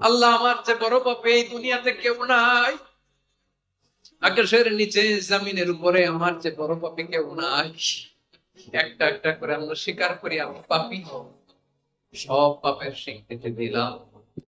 আল্লাহ আমার যে বড় পাপে, এই দুনিয়াতে কেউ নাই। আকাশের নিচে, জামিনের উপরে আমার যে বড় পাপি কেউ নাই। একটা একটা করে আমরা স্বীকার করি, আমি পাপি। সব পাপের স্বীকৃতি দিলাম।